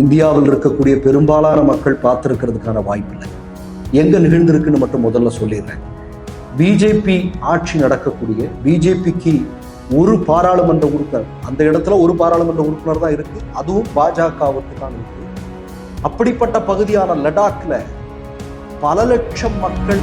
இந்தியாவில் இருக்கக்கூடிய பெரும்பாலான மக்கள் பார்த்துருக்கிறதுக்கான வாய்ப்பு இல்லை எங்க நிகழ்ந்திருக்குன்னு மட்டும் முதல்ல சொல்லிடுறேன். பிஜேபி ஆட்சி நடக்கக்கூடிய பிஜேபிக்கு ஒரு பாராளுமன்ற உறுப்பினர் அந்த இடத்துல ஒரு பாராளுமன்ற உறுப்பினர் தான் இருக்கு. அதுவும் பாஜகவுக்கு தான் இருக்கு. அப்படிப்பட்ட பகுதியான லடாக்ல பல லட்சம் மக்கள்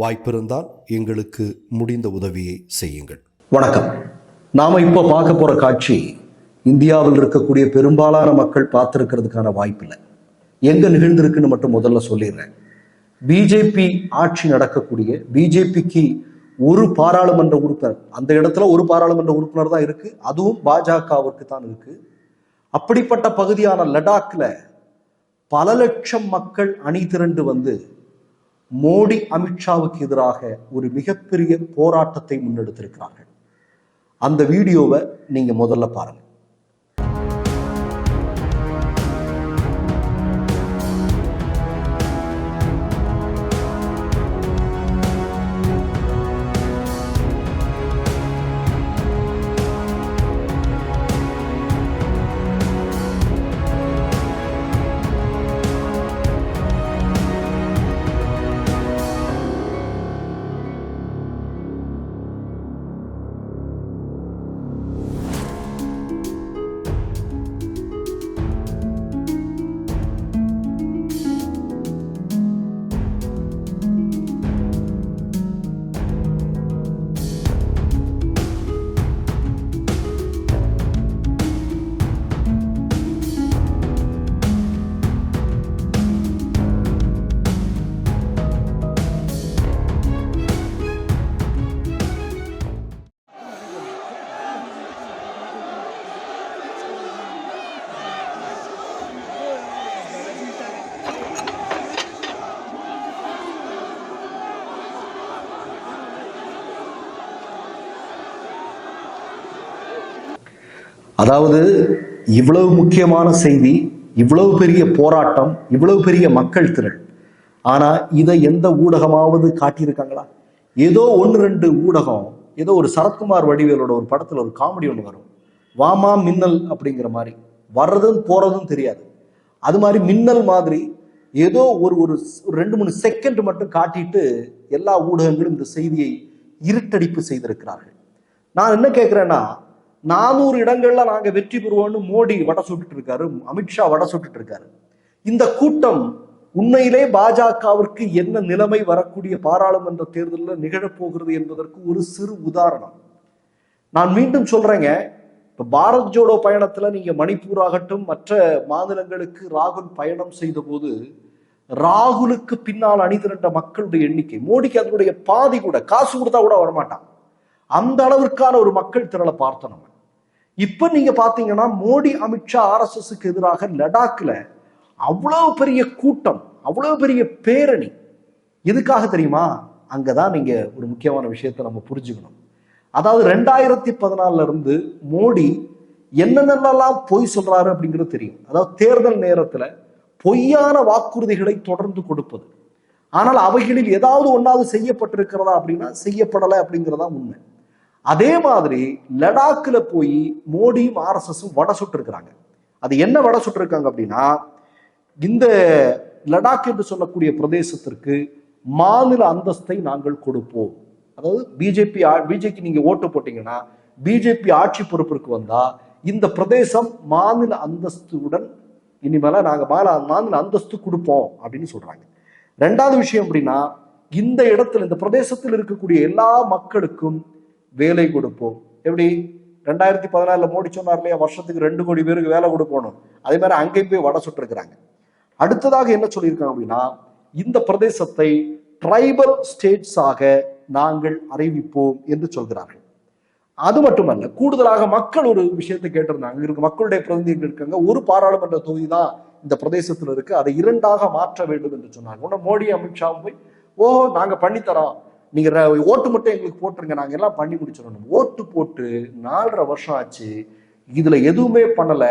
வாய்ப்பிருந்தால் எங்களுக்கு முடிந்த உதவியை செய்யுங்கள். வணக்கம். நாம இப்போ பார்க்க போற காட்சி இந்தியாவில் இருக்கக்கூடிய பெரும்பாலான மக்கள் பார்த்திருக்கிறதுக்கான வாய்ப்பில்லை. எங்க நிகழ்ந்திருக்குன்னு மட்டும் முதல்ல சொல்லிடுறேன். பிஜேபி ஆட்சி நடக்கக்கூடிய பிஜேபிக்கு ஒரு பாராளுமன்ற உறுப்பினர் அந்த இடத்துல ஒரு பாராளுமன்ற உறுப்பினர் தான் இருக்கு. அதுவும் பாஜகவிற்கு தான் இருக்கு. அப்படிப்பட்ட பகுதியான லடாக்ல பல லட்சம் மக்கள் அணி திரண்டு வந்து மோடி அமித்ஷாவுக்கு எதிராக ஒரு மிகப்பெரிய போராட்டத்தை முன்னெடுத்திருக்கிறார்கள். அந்த வீடியோவை நீங்க முதல்ல பாருங்க. அதாவது இவ்வளவு முக்கியமான செய்தி இவ்வளவு பெரிய போராட்டம் இவ்வளவு பெரிய மக்கள் திரள். ஆனால் இதை எந்த ஊடகமாவது காட்டியிருக்காங்களா? ஏதோ ஒன்று ரெண்டு ஊடகம் ஏதோ ஒரு சரத்குமார் வடிவேலோட ஒரு படத்தில் ஒரு காமெடி ஒன்று வரும். வாமா மின்னல் அப்படிங்கிற மாதிரி. வர்றதும் போகிறதும் தெரியாது. அது மாதிரி மின்னல் மாதிரி ஏதோ ஒரு ஒரு ரெண்டு மூணு செகண்ட் மட்டும் காட்டிட்டு எல்லா ஊடகங்களும் இந்த செய்தியை இருட்டடிப்பு செய்திருக்கிறார்கள். நான் என்ன கேட்குறேன்னா நானூறு இடங்கள்ல நாங்க வெற்றி பெறுவோம்னு மோடி வடை சுட்டுட்டு இருக்காரு அமித்ஷா வடை சுட்டுட்டு இருக்காரு இந்த கூட்டம் உண்மையிலே பாஜகவிற்கு என்ன நிலைமை வரக்கூடிய பாராளுமன்ற தேர்தலில் நிகழப்போகிறது என்பதற்கு ஒரு சிறு உதாரணம். நான் மீண்டும் சொல்றேங்க இப்ப பாரத் ஜோடோ பயணத்துல நீங்க மணிப்பூர் ஆகட்டும் மற்ற மாநிலங்களுக்கு ராகுல் பயணம் செய்த போது ராகுலுக்கு பின்னால் அணிதிரண்ட மக்களுடைய எண்ணிக்கை மோடிக்கு அதனுடைய பாதி கூட காசு கொடுத்தா கூட வரமாட்டான். அந்த அளவிற்கான ஒரு மக்கள் திரளை பார்த்தோம் நம்ம. இப்ப நீங்க பாத்தீங்கன்னா மோடி அமித்ஷா ஆர்எஸ்எஸ்க்கு எதிராக லடாக்ல அவ்வளவு பெரிய கூட்டம் அவ்வளவு பெரிய பேரணி. எதுக்காக தெரியுமா? அங்கதான் நீங்க ஒரு முக்கியமான விஷயத்த நம்ம புரிஞ்சுக்கணும். அதாவது ரெண்டாயிரத்தி பதினாலுல இருந்து மோடி என்னென்னலாம் பொய் சொல்றாரு அப்படிங்கிறது தெரியும். அதாவது தேர்தல் நேரத்துல பொய்யான வாக்குறுதிகளை தொடர்ந்து கொடுப்பது. ஆனால் அவைகளில் ஏதாவது ஒன்றாவது செய்யப்பட்டிருக்கிறதா அப்படின்னா செய்யப்படலை அப்படிங்கிறதா உண்மை. அதே மாதிரி லடாக்கில் போய் மோடியும் ஆர்எஸ்எஸும் வடை சுட்டுருக்குறாங்க. அது என்ன வடை சுட்டுருக்காங்க அப்படின்னா இந்த லடாக் என்று சொல்லக்கூடிய பிரதேசத்திற்கு மாநில அந்தஸ்தை நாங்கள் கொடுப்போம். அதாவது பிஜேபி பிஜேபி நீங்க ஓட்டு போட்டீங்கன்னா பிஜேபி ஆட்சி பொறுப்பிற்கு வந்தா இந்த பிரதேசம் மாநில அந்தஸ்துடன் இனிமேல நாங்க மாநில மாநில அந்தஸ்து கொடுப்போம் அப்படின்னு சொல்றாங்க. ரெண்டாவது விஷயம் அப்படின்னா இந்த இடத்துல இந்த பிரதேசத்தில் இருக்கக்கூடிய எல்லா மக்களுக்கும் வேலை கொடுப்போம். எப்படி? ரெண்டாயிரத்தி பதினாலில் மோடி சொன்னார் இல்லையா வருஷத்துக்கு ரெண்டு கோடி பேருக்கு வேலை கொடுப்போம் அதே மாதிரி அங்கேயும் போய் வடை சுட்டுருக்குறாங்க. அடுத்ததாக என்ன சொல்லியிருக்காங்க அப்படின்னா இந்த பிரதேசத்தை ட்ரைபல் ஸ்டேட்ஸாக நாங்கள் அறிவிப்போம் என்று சொல்கிறார்கள். அது மட்டுமல்ல கூடுதலாக மக்கள் ஒரு விஷயத்தை கேட்டிருந்தாங்க. இருக்கு மக்களுடைய பிரதிநிதிகள் இருக்காங்க. ஒரு பாராளுமன்ற தொகுதி தான் இந்த பிரதேசத்தில் இருக்கு. அதை இரண்டாக மாற்ற வேண்டும் என்று சொன்னாங்க. உடனே மோடி அமித்ஷாவும் போய் ஓ நாங்க பண்ணித்தரோம். நீங்க ஓட்டு மட்டும் எங்களுக்கு போட்டுருங்க நாங்க எல்லாம் பண்ணி முடிச்சிடணும். ஓட்டு போட்டு நாலரை வருஷம் ஆச்சு இதுல எதுவுமே பண்ணல.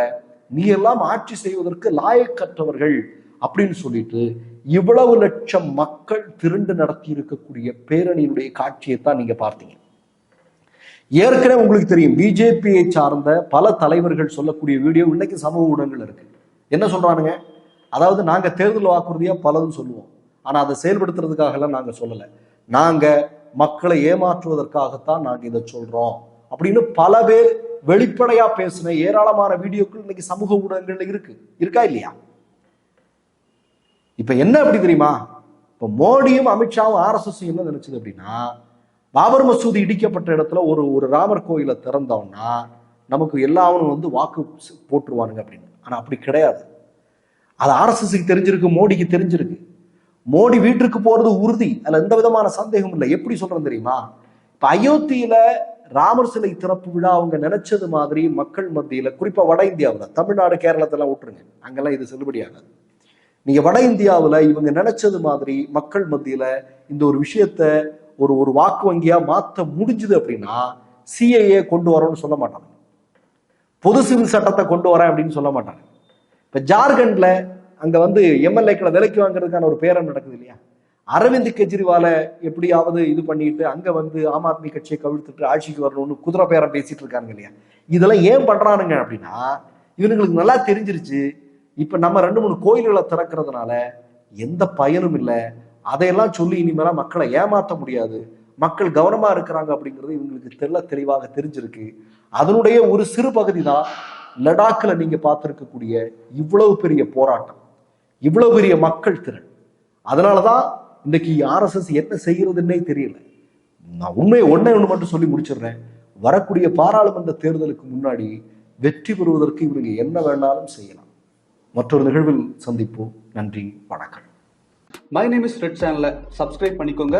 நீ எல்லாம் ஆட்சி செய்வதற்கு லாயக்கற்றவர்கள் அப்படின்னு சொல்லிட்டு இவ்வளவு லட்சம் மக்கள் திரண்டு நடத்தி இருக்கக்கூடிய பேரணியினுடைய காட்சியை தான் நீங்க பார்த்தீங்க. ஏற்கனவே உங்களுக்கு தெரியும் பிஜேபியை சார்ந்த பல தலைவர்கள் சொல்லக்கூடிய வீடியோ இன்னைக்கு சமூக ஊடகங்கள் இருக்கு. என்ன சொல்றானுங்க? அதாவது நாங்க தேர்தல் வாக்குறுதியா பலதும் சொல்லுவோம். ஆனா அதை செயல்படுத்துறதுக்காக எல்லாம் நாங்க சொல்லலை. நாங்க மக்களை ஏமாற்றுவதற்காகத்தான் நாங்க இதை சொல்றோம். அப்படின்னு பல பேர் வெளிப்படையா பேசின ஏராளமான வீடியோக்கள் இன்னைக்கு சமூக ஊடகங்கள்ல இருக்கு. இருக்கா இல்லையா? இப்ப என்ன அப்படி தெரியுமா? இப்ப மோடியும் அமித்ஷாவும் ஆர்எஸ்எஸ் என்ன நினைச்சது அப்படின்னா பாபர் மசூதி இடிக்கப்பட்ட இடத்துல ஒரு ஒரு ராமர் கோயிலை திறந்தோம்னா நமக்கு எல்லாவனும் வந்து வாக்கு போட்டுருவானுங்க அப்படின்னு. ஆனா அப்படி கிடையாது. அது ஆர்எஸ்எஸ்க்கு தெரிஞ்சிருக்கு மோடிக்கு தெரிஞ்சிருக்கு. மோடி வீட்டுக்கு போறது உறுதி. அதுல எந்த விதமான சந்தேகம் இல்லை. எப்படி சொல்றேன் தெரியுமா? இப்ப அயோத்தியில ராமர் சிலை திறப்பு விழா அவங்க நினைச்சது மாதிரி மக்கள் மத்தியில குறிப்பா வட இந்தியாவுல தமிழ்நாடு கேரளத்தெல்லாம் விட்டுருங்க. அங்கெல்லாம் இது செல்லுபடியாகாது நீங்க வட இந்தியாவில் இவங்க நினைச்சது மாதிரி மக்கள் மத்தியில இந்த ஒரு விஷயத்த ஒரு ஒரு வாக்கு வங்கியா மாத்த முடிஞ்சுது அப்படின்னா சிஏஏ கொண்டு வரோம்னு சொல்ல மாட்டாங்க. பொது சிவில் சட்டத்தை கொண்டு வரேன் அப்படின்னு சொல்ல மாட்டாங்க. இப்ப ஜார்க்கண்ட்ல அங்க வந்து எம்எல்ஏக்களை விலைக்கு வாங்குறதுக்கான ஒரு பேரம் நடக்குது இல்லையா அரவிந்த் கெஜ்ரிவாலை எப்படியாவது இது பண்ணிட்டு அங்க வந்து ஆம் ஆத்மி கட்சியை கவிழ்த்துட்டு ஆட்சிக்கு வரணும்னு குதிரை பேரம் பேசிட்டு இருக்காங்க இல்லையா? இதெல்லாம் ஏன் பண்றானுங்க அப்படின்னா இவனுங்களுக்கு நல்லா தெரிஞ்சிருச்சு. இப்ப நம்ம ரெண்டு மூணு கோயில்களை திறக்கிறதுனால எந்த பயனும் இல்லை. அதையெல்லாம் சொல்லி இனிமேல மக்களை ஏமாத்த முடியாது. மக்கள் கவனமா இருக்கிறாங்க அப்படிங்கிறது இவங்களுக்கு தெள்ள தெளிவாக தெரிஞ்சிருக்கு. அதனுடைய ஒரு சிறு பகுதி தான் லடாக்ல நீங்க பார்த்திருக்கக்கூடிய இவ்வளவு பெரிய போராட்டம். இவ்வளவு பெரிய மக்கள் திறன் அதனாலதான் இன்னைக்கு ஆர்எஸ்எஸ் என்ன செய்கிறதுன்னே தெரியல. நான் உண்மையை ஒன்றே ஒன்று மட்டும் சொல்லி முடிச்சிடுறேன். வரக்கூடிய பாராளுமன்ற தேர்தலுக்கு முன்னாடி வெற்றி பெறுவதற்கு இவங்க என்ன வேணாலும் செய்யலாம். மற்றொரு நிகழ்வில் சந்திப்போம். நன்றி வணக்கம். மை நேம் இஸ் ரெட் சேனலை சப்ஸ்கிரைப் பண்ணிக்கோங்க.